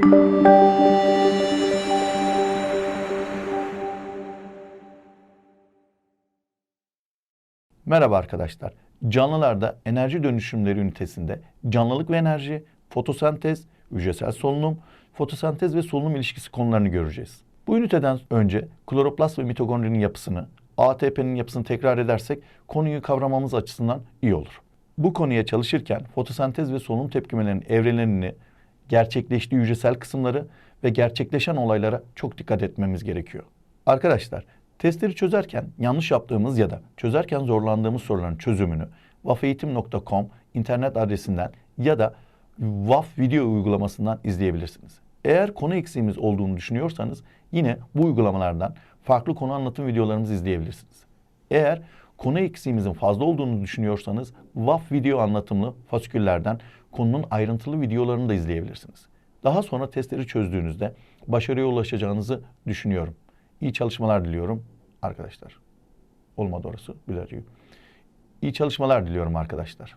Merhaba arkadaşlar. Canlılarda enerji dönüşümleri ünitesinde canlılık ve enerji, fotosentez, hücresel solunum, fotosentez ve solunum ilişkisi konularını göreceğiz. Bu üniteden önce kloroplast ve mitokondrinin yapısını, ATP'nin yapısını tekrar edersek konuyu kavramamız açısından iyi olur. Bu konuya çalışırken fotosentez ve solunum tepkimelerinin evrelerini, gerçekleştiği hücresel kısımları ve gerçekleşen olaylara çok dikkat etmemiz gerekiyor. Arkadaşlar, testleri çözerken yanlış yaptığımız ya da çözerken zorlandığımız soruların çözümünü vafeğitim.com internet adresinden ya da VAF video uygulamasından izleyebilirsiniz. Eğer konu eksiğimiz olduğunu düşünüyorsanız yine bu uygulamalardan farklı konu anlatım videolarımızı izleyebilirsiniz. Eğer konu eksiğimizin fazla olduğunu düşünüyorsanız VAF video anlatımlı fasiküllerden konunun ayrıntılı videolarını da izleyebilirsiniz. Daha sonra testleri çözdüğünüzde başarıya ulaşacağınızı düşünüyorum. İyi çalışmalar diliyorum arkadaşlar. Olmadı orası. Bir. İyi çalışmalar diliyorum arkadaşlar.